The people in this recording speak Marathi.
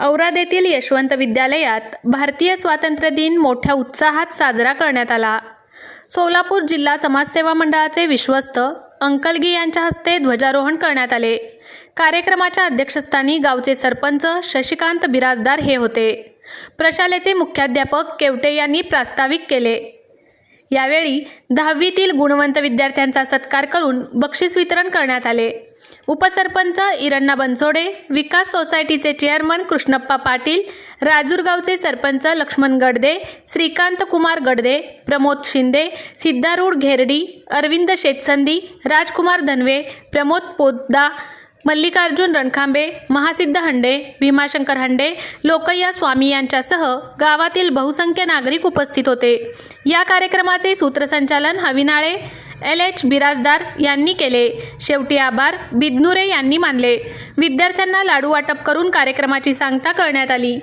औराद येथील यशवंत विद्यालयात भारतीय स्वातंत्र्य दिन मोठ्या उत्साहात साजरा करण्यात आला. सोलापूर जिल्हा समाजसेवा मंडळाचे विश्वस्त अंकलगी यांच्या हस्ते ध्वजारोहण करण्यात आले. कार्यक्रमाच्या अध्यक्षस्थानी गावचे सरपंच शशिकांत बिराजदार हे होते. प्रशालेचे मुख्याध्यापक केवटे यांनी प्रास्ताविक केले. यावेळी दहावीतील गुणवंत विद्यार्थ्यांचा सत्कार करून बक्षीस वितरण करण्यात आले. उपसरपंच इरण्णा बनसोडे विकास सोसायटीचे चेअरमन कृष्णप्पा पाटील राजूरगावचे सरपंच लक्ष्मण गडदे श्रीकांत कुमार गडदे प्रमोद शिंदे सिद्धारूढ घेरडी अरविंद शेतसंदी राजकुमार धनवे प्रमोद पोद्दा मल्लिकार्जुन रणखांबे महासिद्ध हंडे भीमाशंकर हंडे लोकय्या स्वामी यांच्यासह गावातील बहुसंख्य नागरिक उपस्थित होते. या कार्यक्रमाचे सूत्रसंचालन हविनाळे एल एच बिराजदार यांनी केले. शेवटी आभार बिदनुरे यांनी मानले. विद्यार्थ्यांना लाडू वाटप करून कार्यक्रमाची सांगता करण्यात आली.